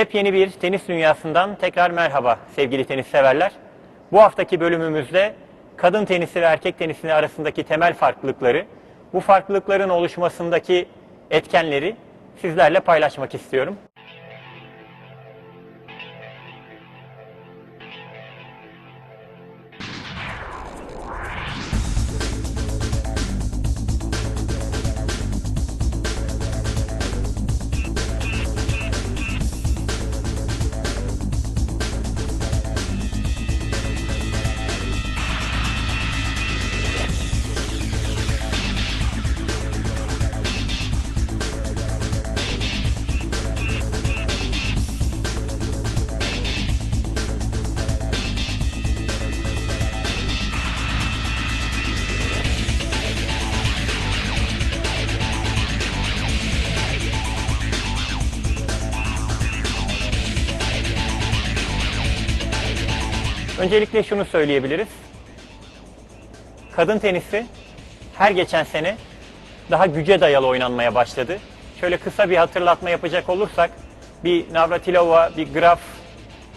Yepyeni bir tenis dünyasından tekrar merhaba sevgili tenis severler. Bu haftaki bölümümüzde kadın tenisi ve erkek tenisi arasındaki temel farklılıkları, bu farklılıkların oluşmasındaki etkenleri sizlerle paylaşmak istiyorum. Öncelikle şunu söyleyebiliriz. Kadın tenisi her geçen sene daha güce dayalı oynanmaya başladı. Şöyle kısa bir hatırlatma yapacak olursak bir Navratilova, bir Graf,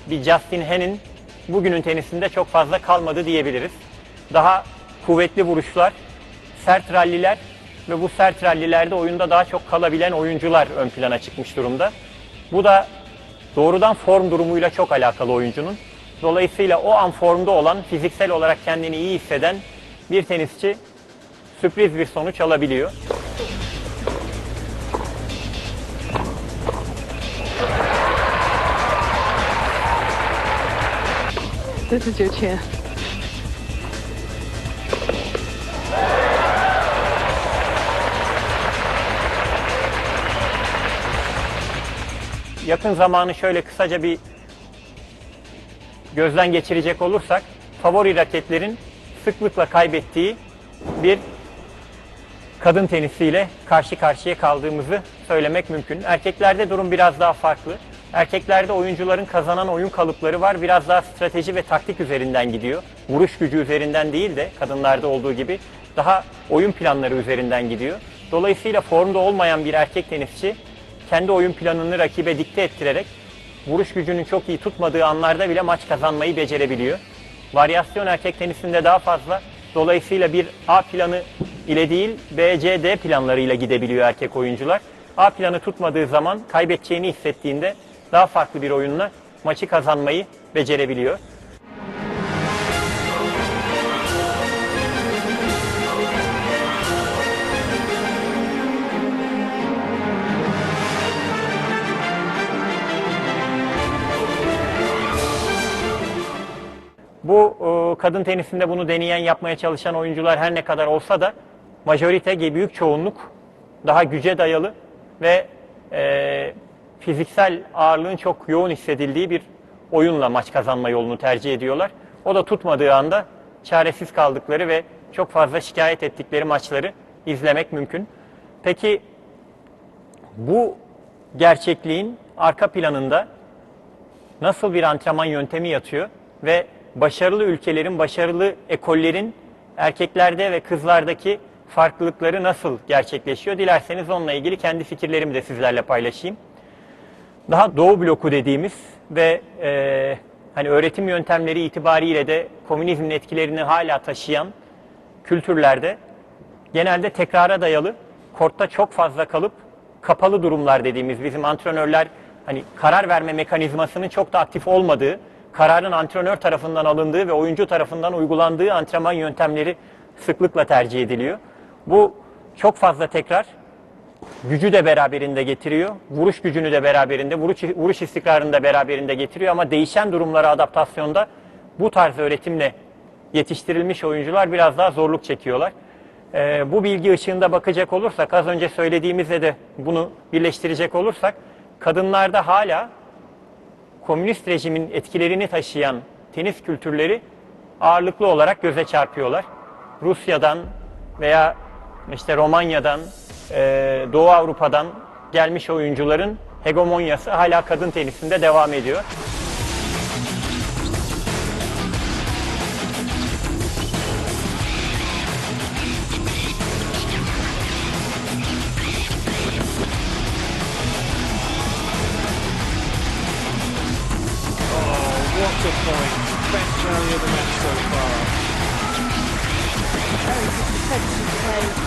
bir Justin Hen'in bugünün tenisinde çok fazla kalmadı diyebiliriz. Daha kuvvetli vuruşlar, sert ralliler ve bu sert rallilerde oyunda daha çok kalabilen oyuncular ön plana çıkmış durumda. Bu da doğrudan form durumuyla çok alakalı oyuncunun. Dolayısıyla o an formda olan, fiziksel olarak kendini iyi hisseden bir tenisçi sürpriz bir sonuç alabiliyor. This is your chance. Yakın zamanı şöyle kısaca bir gözden geçirecek olursak favori raketlerin sıklıkla kaybettiği bir kadın tenisiyle karşı karşıya kaldığımızı söylemek mümkün. Erkeklerde durum biraz daha farklı. Erkeklerde oyuncuların kazanan oyun kalıpları var. Biraz daha strateji ve taktik üzerinden gidiyor. Vuruş gücü üzerinden değil de kadınlarda olduğu gibi daha oyun planları üzerinden gidiyor. Dolayısıyla formda olmayan bir erkek tenisçi kendi oyun planını rakibe dikte ettirerek vuruş gücünün çok iyi tutmadığı anlarda bile maç kazanmayı becerebiliyor. Varyasyon erkek tenisinde daha fazla. Dolayısıyla bir A planı ile değil B, C, D planlarıyla gidebiliyor erkek oyuncular. A planı tutmadığı zaman kaybedeceğini hissettiğinde daha farklı bir oyunla maçı kazanmayı becerebiliyor. Bu e, kadın tenisinde bunu deneyen yapmaya çalışan oyuncular her ne kadar olsa da majorite büyük çoğunluk daha güce dayalı ve e, fiziksel ağırlığın çok yoğun hissedildiği bir oyunla maç kazanma yolunu tercih ediyorlar. O da tutmadığı anda çaresiz kaldıkları ve çok fazla şikayet ettikleri maçları izlemek mümkün. Peki bu gerçekliğin arka planında nasıl bir antrenman yöntemi yatıyor ve başarılı ülkelerin, başarılı ekollerin erkeklerde ve kızlardaki farklılıkları nasıl gerçekleşiyor? Dilerseniz onunla ilgili kendi fikirlerimi de sizlerle paylaşayım. Daha Doğu bloku dediğimiz ve e, hani öğretim yöntemleri itibariyle de komünizmin etkilerini hala taşıyan kültürlerde genelde tekrara dayalı, kortta çok fazla kalıp kapalı durumlar dediğimiz bizim antrenörler hani karar verme mekanizmasının çok da aktif olmadığı, kararın antrenör tarafından alındığı ve oyuncu tarafından uygulandığı antrenman yöntemleri sıklıkla tercih ediliyor. Bu çok fazla tekrar gücü de beraberinde getiriyor. Vuruş gücünü de beraberinde, vuruş, vuruş istikrarını da beraberinde getiriyor ama değişen durumlara adaptasyonda bu tarz öğretimle yetiştirilmiş oyuncular biraz daha zorluk çekiyorlar. Ee, bu bilgi ışığında bakacak olursak, az önce söylediğimizle de bunu birleştirecek olursak, kadınlarda hala komünist rejimin etkilerini taşıyan tenis kültürleri ağırlıklı olarak göze çarpıyorlar. Rusya'dan veya işte Romanya'dan, e, Doğu Avrupa'dan gelmiş oyuncuların hegemonyası hala kadın tenisinde devam ediyor.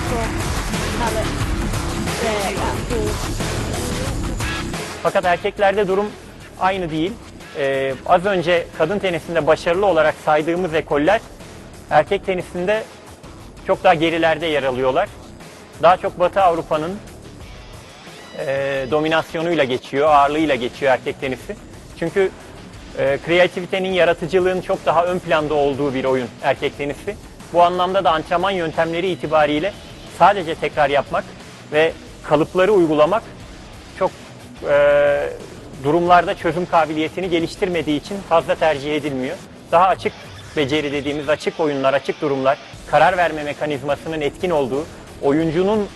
Halep there at four. Fakat erkeklerde durum aynı değil. Ee, az önce kadın tenisinde başarılı olarak saydığımız ekoller erkek tenisinde çok daha gerilerde yer alıyorlar. Daha çok Batı Avrupa'nın e, dominasyonuyla geçiyor, ağırlığıyla geçiyor erkek tenisi. Çünkü e, kreativitenin, yaratıcılığın çok daha ön planda olduğu bir oyun erkek tenisi. Bu anlamda da antrenman yöntemleri itibariyle sadece tekrar yapmak ve kalıpları uygulamak çok e, durumlarda çözüm kabiliyetini geliştirmediği için fazla tercih edilmiyor. Daha açık beceri dediğimiz açık oyunlar, açık durumlar, karar verme mekanizmasının etkin olduğu, oyuncunun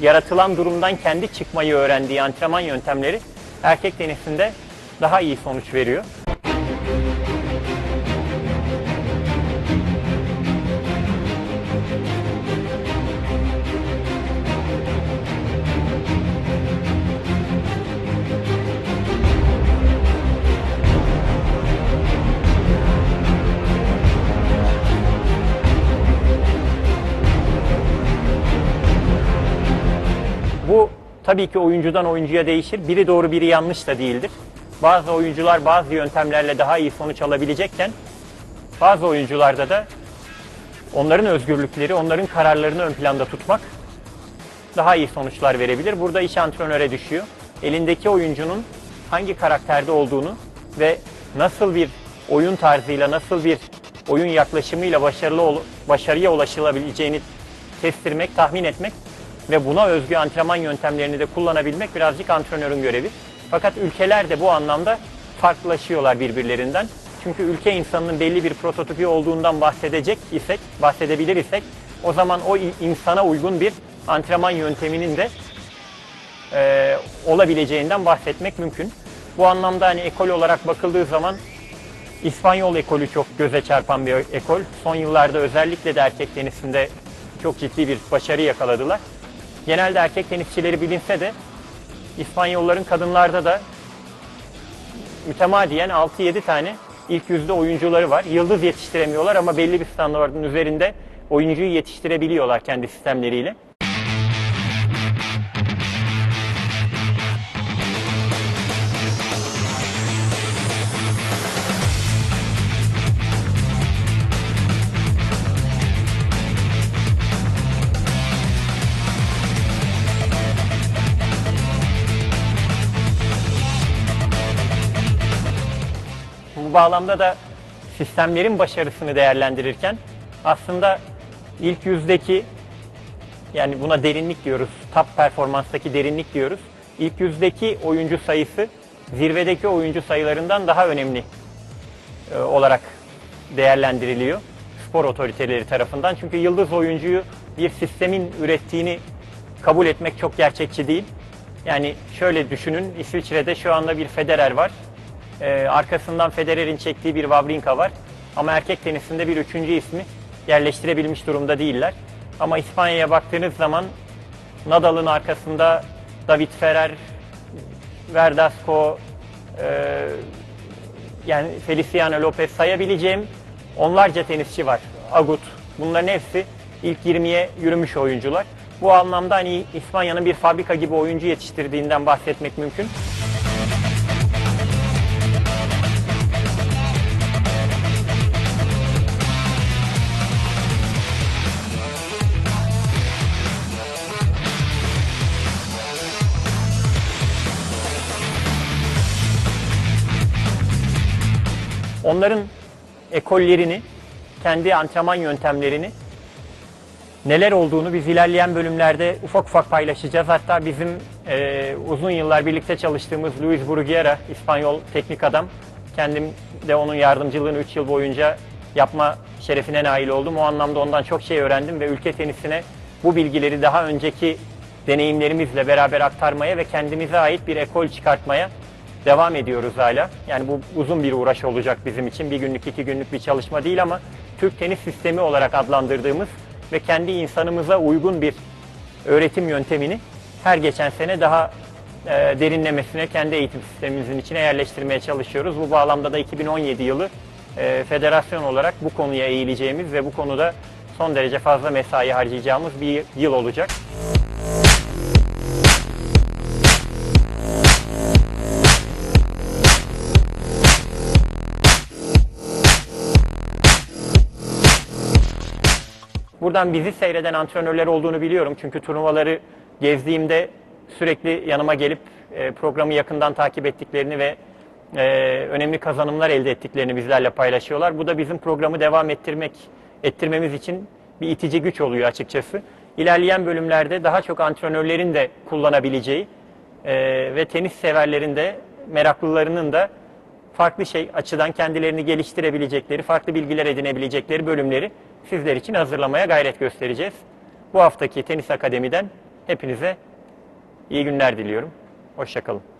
yaratılan durumdan kendi çıkmayı öğrendiği antrenman yöntemleri erkek tenisinde daha iyi sonuç veriyor. Tabii ki oyuncudan oyuncuya değişir. Biri doğru biri yanlış da değildir. Bazı oyuncular bazı yöntemlerle daha iyi sonuç alabilecekken bazı oyuncularda da onların özgürlükleri, onların kararlarını ön planda tutmak daha iyi sonuçlar verebilir. Burada iş antrenöre düşüyor. Elindeki oyuncunun hangi karakterde olduğunu ve nasıl bir oyun tarzıyla, nasıl bir oyun yaklaşımıyla başarılı başarıya ulaşılabileceğini kestirmek, tahmin etmek ve buna özgü antrenman yöntemlerini de kullanabilmek birazcık antrenörün görevi. Fakat ülkeler de bu anlamda farklılaşıyorlar birbirlerinden. Çünkü ülke insanının belli bir prototipi olduğundan bahsedecek isek, bahsedebilir isek o zaman o insana uygun bir antrenman yönteminin de e, olabileceğinden bahsetmek mümkün. Bu anlamda hani ekol olarak bakıldığı zaman İspanyol ekolü çok göze çarpan bir ekol. Son yıllarda özellikle de erkek tenisinde çok ciddi bir başarı yakaladılar. Genelde erkek tenisçileri bilinse de İspanyolların kadınlarda da mütemadiyen 6-7 tane ilk yüzde oyuncuları var. Yıldız yetiştiremiyorlar ama belli bir standartın üzerinde oyuncuyu yetiştirebiliyorlar kendi sistemleriyle. Bağlamda da sistemlerin başarısını değerlendirirken aslında ilk yüzdeki yani buna derinlik diyoruz, top performanstaki derinlik diyoruz. İlk yüzdeki oyuncu sayısı zirvedeki oyuncu sayılarından daha önemli e, olarak değerlendiriliyor spor otoriteleri tarafından. Çünkü yıldız oyuncuyu bir sistemin ürettiğini kabul etmek çok gerçekçi değil. Yani şöyle düşünün, İsviçre'de şu anda bir Federer var. Ee, arkasından Federer'in çektiği bir Wawrinka var. Ama erkek tenisinde bir üçüncü ismi yerleştirebilmiş durumda değiller. Ama İspanya'ya baktığınız zaman Nadal'ın arkasında David Ferrer, Verdasco, e, yani Feliciano Lopez sayabileceğim onlarca tenisçi var. Agut. Bunların hepsi ilk 20'ye yürümüş oyuncular. Bu anlamda hani İspanya'nın bir fabrika gibi oyuncu yetiştirdiğinden bahsetmek mümkün. Onların ekollerini, kendi antrenman yöntemlerini neler olduğunu biz ilerleyen bölümlerde ufak ufak paylaşacağız. Hatta bizim e, uzun yıllar birlikte çalıştığımız Luis Bruguera, İspanyol teknik adam. Kendim de onun yardımcılığını 3 yıl boyunca yapma şerefine nail oldum. O anlamda ondan çok şey öğrendim ve ülke tenisine bu bilgileri daha önceki deneyimlerimizle beraber aktarmaya ve kendimize ait bir ekol çıkartmaya devam ediyoruz hala. Yani bu uzun bir uğraş olacak bizim için. Bir günlük, iki günlük bir çalışma değil ama Türk tenis sistemi olarak adlandırdığımız ve kendi insanımıza uygun bir öğretim yöntemini her geçen sene daha e, derinlemesine kendi eğitim sistemimizin içine yerleştirmeye çalışıyoruz. Bu bağlamda da 2017 yılı e, federasyon olarak bu konuya eğileceğimiz ve bu konuda son derece fazla mesai harcayacağımız bir yıl olacak. Buradan bizi seyreden antrenörler olduğunu biliyorum. Çünkü turnuvaları gezdiğimde sürekli yanıma gelip e, programı yakından takip ettiklerini ve e, önemli kazanımlar elde ettiklerini bizlerle paylaşıyorlar. Bu da bizim programı devam ettirmek ettirmemiz için bir itici güç oluyor açıkçası. İlerleyen bölümlerde daha çok antrenörlerin de kullanabileceği e, ve tenis severlerin de meraklılarının da farklı şey açıdan kendilerini geliştirebilecekleri, farklı bilgiler edinebilecekleri bölümleri sizler için hazırlamaya gayret göstereceğiz. Bu haftaki Tenis Akademi'den hepinize iyi günler diliyorum. Hoşçakalın.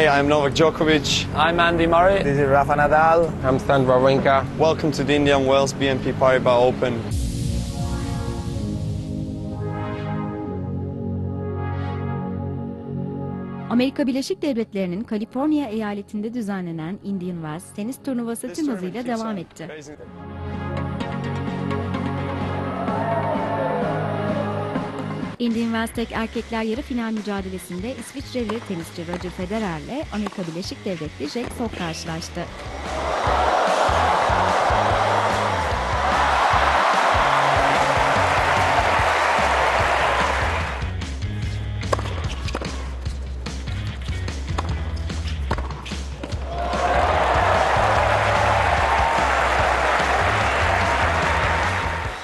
Hi, I'm Novak Djokovic. I'm Andy Murray. This is Rafa Nadal. I'm Stan Wawrinka. Welcome to the Indian Wells BNP Paribas Open. Amerika Birleşik Devletleri'nin Kaliforniya eyaletinde düzenlenen Indian Wells tenis turnuvası tüm hızıyla devam etti. Indian Wells erkekler yarı final mücadelesinde İsviçreli tenisçi Roger Federer ile Amerika Birleşik Devletli Jack Sock karşılaştı.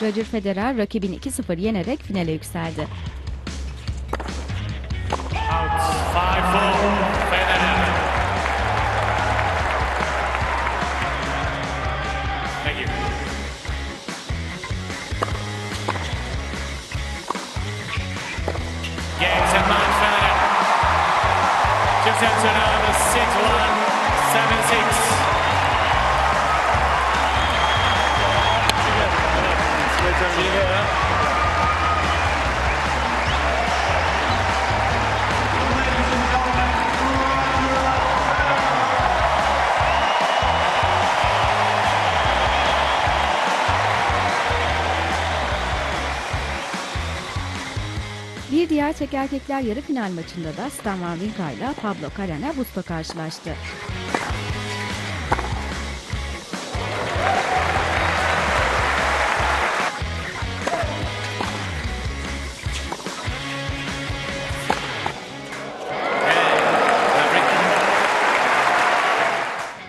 Roger Federer rakibini 2-0 yenerek finale yükseldi. Tek erkekler yarı final maçında da Stan Wawrinka ile Pablo Carrera Busto karşılaştı.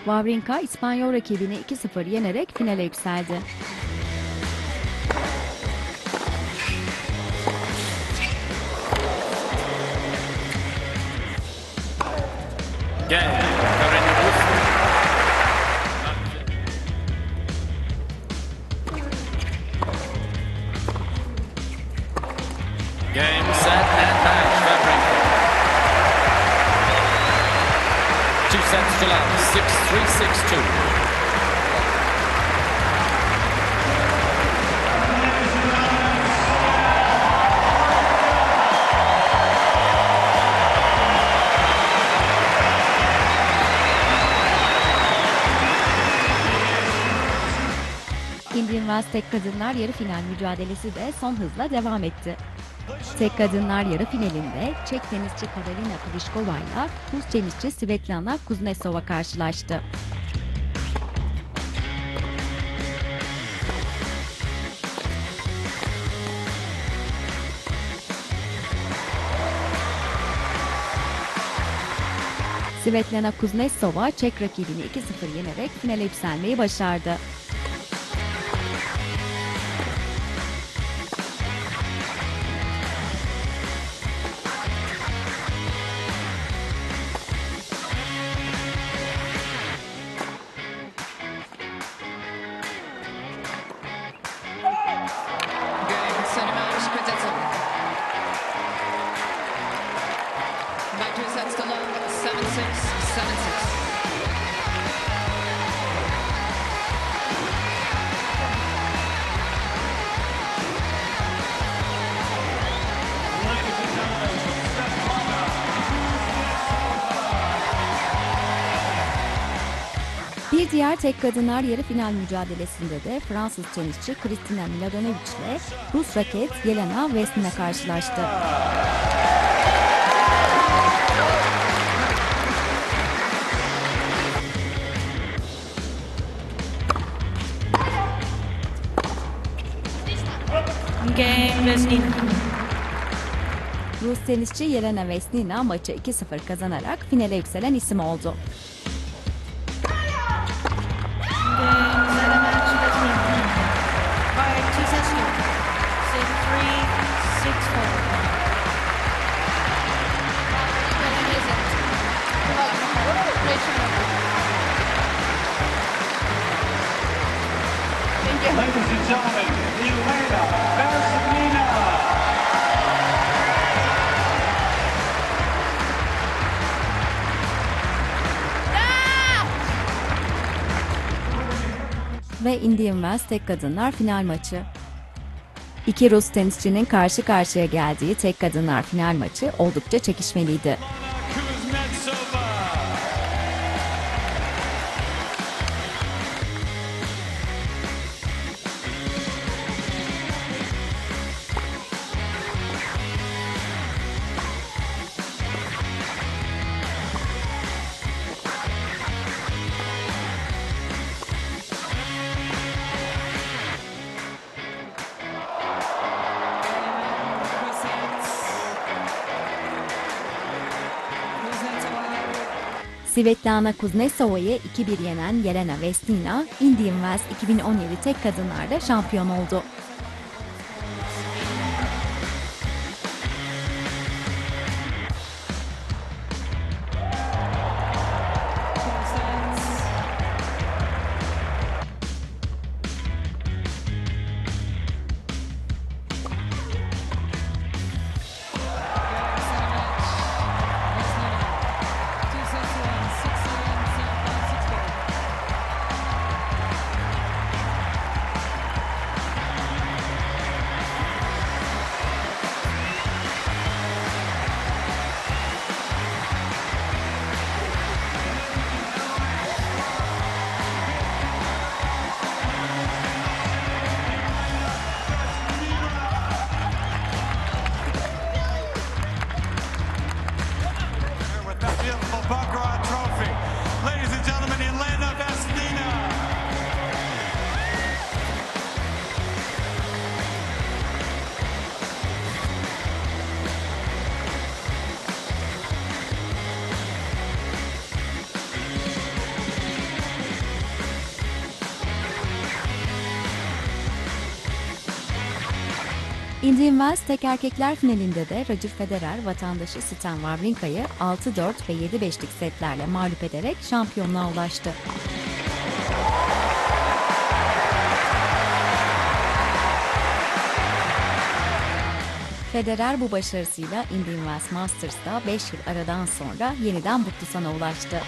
Wawrinka İspanyol rakibini 2-0 yenerek finale yükseldi. Two sets to love. Six, three, six, two. Indian Wells tek kadınlar yarı final mücadelesi de son hızla devam etti. Tek kadınlar yarı finalinde Çek tenisçi Karolina Pliskova ile Rus tenisçi Svetlana Kuznetsova karşılaştı. Svetlana Kuznetsova Çek rakibini 2-0 yenerek finale yükselmeyi başardı. Bir diğer tek kadınlar yarı final mücadelesinde de Fransız tenisçi Kristina Mladenovic ile Rus raket Yelena Vesnina karşılaştı. Rus tenisçi Yelena Vesnina maçı 2-0 kazanarak finale yükselen isim oldu. Ladies and. Ve Indian Wells tek kadınlar final maçı. İki Rus tenisçinin karşı karşıya geldiği tek kadınlar final maçı oldukça çekişmeliydi. Svetlana Kuznetsova'yı 2-1 yenen Yelena Vesnina, Indian Wells 2017 tek kadınlarda şampiyon oldu. beautiful Buck Rod Trophy. Ladies Indian Wells tek erkekler finalinde de Roger Federer vatandaşı Stan Wawrinka'yı 6-4 ve 7-5'lik setlerle mağlup ederek şampiyonluğa ulaştı. Federer bu başarısıyla Indian Wells Masters'ta 5 yıl aradan sonra yeniden mutlu sona ulaştı.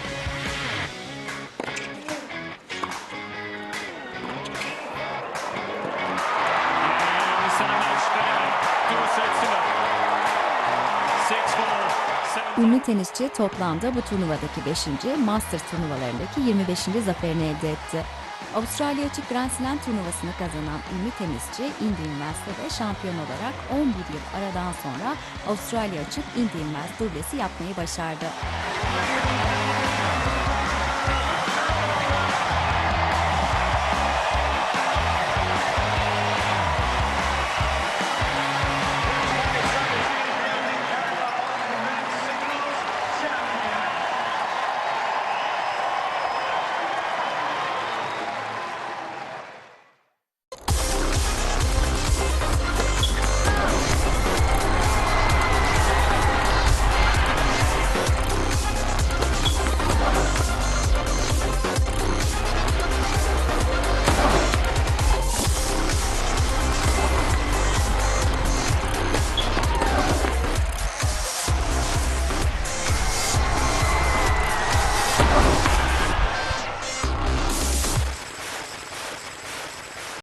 Tenisçi toplamda bu turnuvadaki 5. Masters turnuvalarındaki 25. zaferini elde etti. Avustralya Açık Grand Slam turnuvasını kazanan ünlü tenisçi Indian Wells'te şampiyon olarak 11 yıl aradan sonra Avustralya Açık Indian Wells dublesi yapmayı başardı.